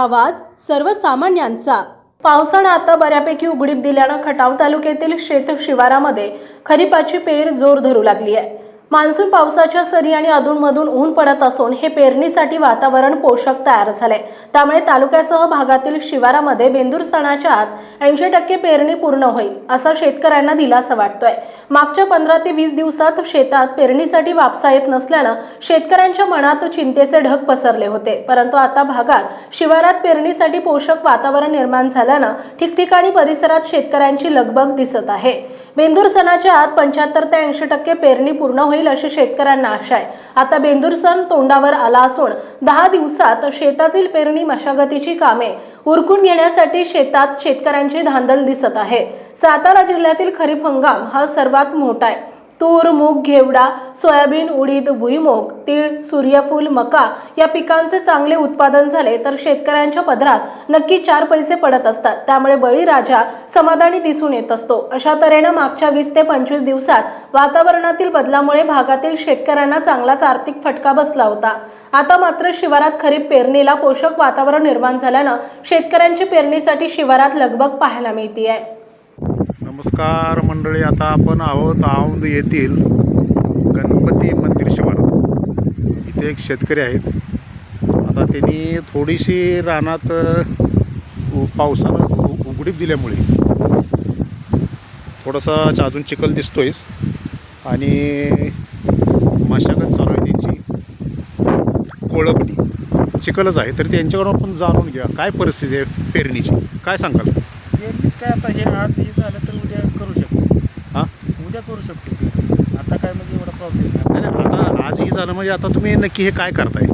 आवाज सर्वसामान्यांचा. पावसानं आता बऱ्यापैकी उघडीप दिल्यानं खटाव तालुक्यातील शेत शिवारामध्ये खरीपाची पेर जोर धरू लागली आहे मान्सून पावसाच्या सरी आणि अधूनमधून ऊन पडत असून हे पेरणीसाठी वातावरण पोषक तयार झाले. त्यामुळे तालुक्यासह भागातील शिवारामध्ये बेंदूर सणाच्या आत ऐंशी टक्के पेरणी पूर्ण होईल असा शेतकऱ्यांना दिलासा वाटतोय. मागच्या पंधरा ते वीस दिवसात शेतात पेरणीसाठी वापसा येत नसल्यानं शेतकऱ्यांच्या मनात चिंतेचे ढग पसरले होते. परंतु आता भागात शिवारात पेरणीसाठी पोषक वातावरण निर्माण झाल्यानं ठिकठिकाणी परिसरात शेतकऱ्यांची लगबग दिसत आहे. बेंदूर सणाच्या आत पंच्याहत्तर ते ऐंशी टक्के पेरणी पूर्ण होईल अशी शेतकऱ्यांना आशा आहे. आता बेंदूर सण तोंडावर आला असून दहा दिवसात शेतातील पेरणी मशागतीची कामे उरकून घेण्यासाठी शेतात शेतकऱ्यांची धांदल दिसत आहे. सातारा जिल्ह्यातील खरीप हंगाम हा सर्वात मोठा आहे. तूर मूग घेवडा सोयाबीन उडीद भुईमूग तीळ सूर्यफूल मका या पिकांचे चांगले उत्पादन झाले तर शेतकऱ्यांच्या पदरात नक्की चार पैसे पडत असतात. त्यामुळे बळीराजा समाधानी दिसून येत असतो. अशा तऱ्हेनं मागच्या वीस ते पंचवीस दिवसात वातावरणातील बदलामुळे भागातील शेतकऱ्यांना चांगलाच आर्थिक फटका बसला होता. आता मात्र शिवारात खरीप पेरणीला पोषक वातावरण निर्माण झाल्यानं शेतकऱ्यांची पेरणीसाठी शिवारात लगबग पाहायला मिळते आहे नमस्कार मंडळी आता आपण आहोत औंध येथील गणपती मंदिर शिवारात. इथे एक शेतकरी आहेत. आता त्यांनी थोडीशी रानात पावसानं उघडीप दिल्यामुळे थोडासा अजून चिखल दिसतोयच आणि मशागत चालू आहे त्यांची. कोळपणी. चिखलच आहे. तर त्यांच्याकडून आपण जाणून घ्या. काय परिस्थिती आहे पेरणीची? काय सांगाल? पेरणीच काय आता हे आज हे झालं तर उद्या करू शकतो. हां? उद्या करू शकतो. आता काय म्हणजे एवढा प्रॉब्लेम नाही. आता आजही झालं म्हणजे आता तुम्ही नक्की हे काय करताय?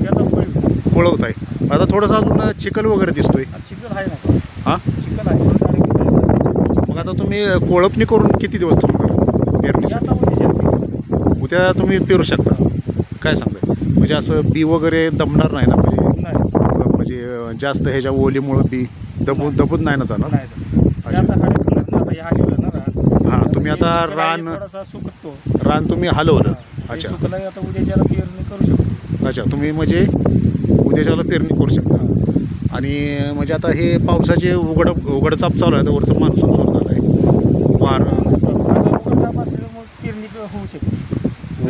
ते आता होईल कोळवताय आता थोडंसं अजून चिखल वगैरे दिसतोय. चिखल आहे ना हां? चिखल आहे. कारण की मग आता तुम्ही कोळपणी करून किती दिवस थांबणार ते पेरणीसाठी आता उद्या शेतकरी उद्या तुम्ही पेरू शकता. काय सांगताय? म्हणजे असं बी वगैरे दमणार नाही ना म्हणजे? नाही. म्हणजे अं, जास्त ह्याच्या ओलीमुळं बी? दबून दबून नाही ना जाणार? नाही ते आता ना आता हे हाडीवर ना रान. हां तुम्ही आता रान थोडासा सुकतो. रान तुम्ही हलवलं. हे अच्छा. सुकलं आता उद्याच्याला पेरणी करू शकतो. अच्छा तुम्ही म्हणजे उद्याच्याला पेरणी करू शकता. आणि म्हणजे आता हे पावसाचे उघड उघडचाप चालू आहे तर वरचं मान्सून सुरू झालं आहे वार असल्यामुळे पेरणी होऊ शकते.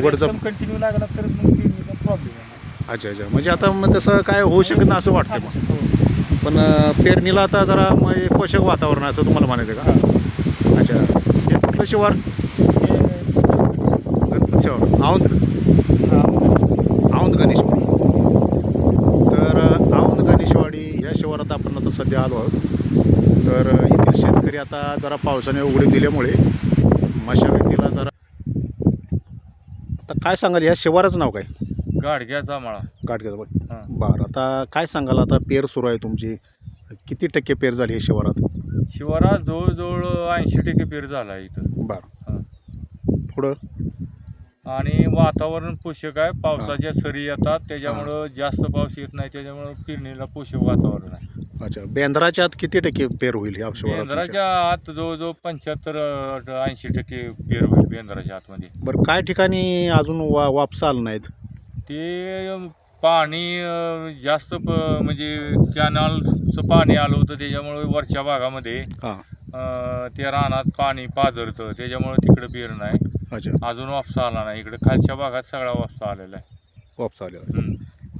उघडझाप- कंटिन्यू लागला तर मग पेरणीचा प्रॉब्लेम आहे. अच्छा अच्छा. म्हणजे आता मग तसं काय होऊ शकत नाही असं वाटतं मग. पण पेरणीला आता जरा म्हणजे पोषक वातावरण आहे असं तुम्हाला म्हणायचं का? अच्छा. हे कुठलं शिवार? शिवार. औंध. औंध गणेशवाडी. तर औंध गणेशवाडी ह्या शिवारात आपण आता सध्या आलो आहोत. तर अं, येथील शेतकरी आता जरा पावसाने उघडी दिल्यामुळे मशागतीला जरा आता काय सांगाल या शिवाराचं नाव काय? गाडग्याचा माळा. गाठग्याचं बघ. हां. बरं आता काय सांगाल? आता पेर सुरू आहे तुमची. किती टक्के पेर झाली आहे शिवारात? शिवारात जवळजवळ ऐंशी टक्के पेर झाला इथं. बरं. हां. पुढं? आणि वातावरण पोषक आहे. पावसाच्या सरी येतात. त्याच्यामुळं जास्त पाऊस येत नाही. त्याच्यामुळं पेरणीला पोषक वातावरण आहे. अच्छा. बेंद्राच्या आत किती टक्के पेर होईल या शिवारात तुमच्या? बेंद्राच्या आत जवळजवळ पंच्याहत्तर ऐंशी टक्के पेर होईल बेंद्राच्या आतमध्ये. बरं काय ठिकाणी अजून वा वापसा आलं नाहीत? ते पाणी अं, जास्त प म्हणजे कॅनलचं पाणी आलं होतं त्याच्यामुळे वरच्या भागामध्ये हां. अं, रानात पाणी पाझरतं त्याच्यामुळे तिकडे पेर नाही. अच्छा. अजून वापसा आला नाही. इकडे खालच्या भागात सगळा वापसा आलेला आहे. वापसा आलं हम्म.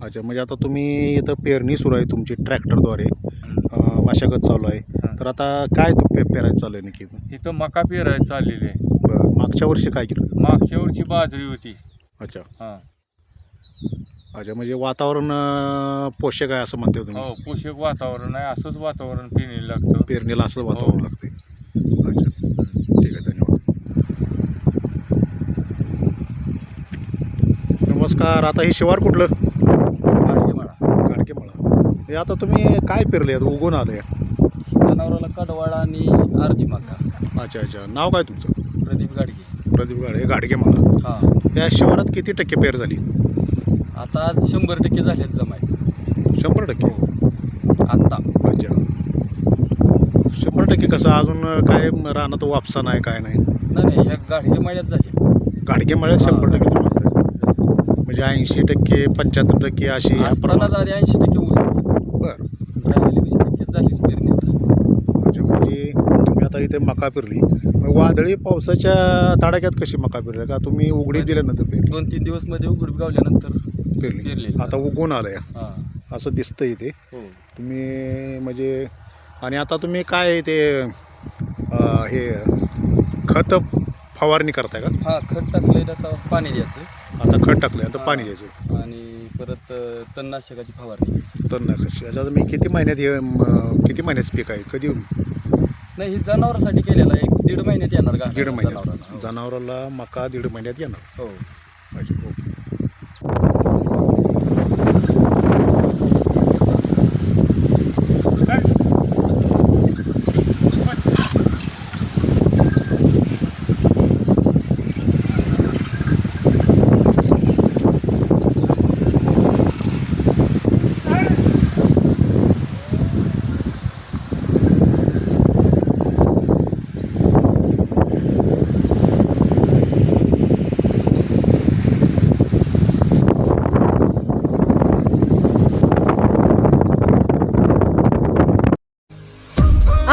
अच्छा म्हणजे आता तुम्ही इथं पेरणी सुरू आहे तुमची ट्रॅक्टरद्वारे. अं, मशागत चालू आहे. तर आता काय तू पे पेरायचं चालू आहे नक्की इथं मका पेरायला चाललेली आहे. बरं मागच्या वर्षी काय केलं? मागच्या वर्षी बाजरी होती. अच्छा. हां. अच्छा म्हणजे वातावरण अं, पोषक आहे असं म्हणते तुम्ही? हो पोषक वातावरण आहे असंच वातावरण पेरणीला लागतं. पेरणीला असं वातावरण हो. लागते अच्छा. ठीक आहे धन्यवाद. नमस्कार आता हे शिवार कुठलं? गाडकेमाळा हे आता तुम्ही काय पेरले आता उगवून आले जनावराला कडवाळा आणि अर्धी मका. अच्छा अच्छा. नाव काय तुमचं? प्रदीप गाडगे. प्रदीप गाडे गाडकेमाळा हां. या शिवारात किती टक्के पेर झाली? आता आज शंभर टक्के झाल्यात जमा शंभर टक्के? आत्ता. अच्छा. शंभर टक्के कसं अजून काय राहणं तर वापसा नाही काय नाही? नाही नाही ह्या गाडगे मळ्यात झाली. गाडगे मळ्यात शंभर टक्के म्हणजे ऐंशी टक्के पंच्याहत्तर टक्के अशी ऐंशी टक्के ऊस बरं. वीस टक्के झालीच पेरणी म्हणजे तुम्ही आता इथे मका पेरली. वादळी पावसाच्या तडाक्यात कशी मका पेरली? का तुम्ही उघडीप म्हणजे दिल्यानंतर दोन तीन दिवसमध्ये उघड गावल्यानंतर पेरली. आता उगवून आलंय हा. असं दिसतं इथे हो. तुम्ही म्हणजे आणि आता तुम्ही काय ते अं, हे खत फवारणी करताय का? हा खत टाकलंय आता पाणी द्यायचं. आता खत टाकलंय आता पाणी द्यायचं. आणि परत अं, तणनाशकाची फवारणी तर नकाशी आता मी किती महिन्यात हे म, किती महिन्याचं पीक आहे? कधी नाही ही जनावरांसाठी केलेलं आहे. एक दीड महिन्यात येणार का दीड महिन्यात. जनावरांना. जनावराला मका दीड महिन्यात येणार. हो. म्हणजे ओके. Thank you.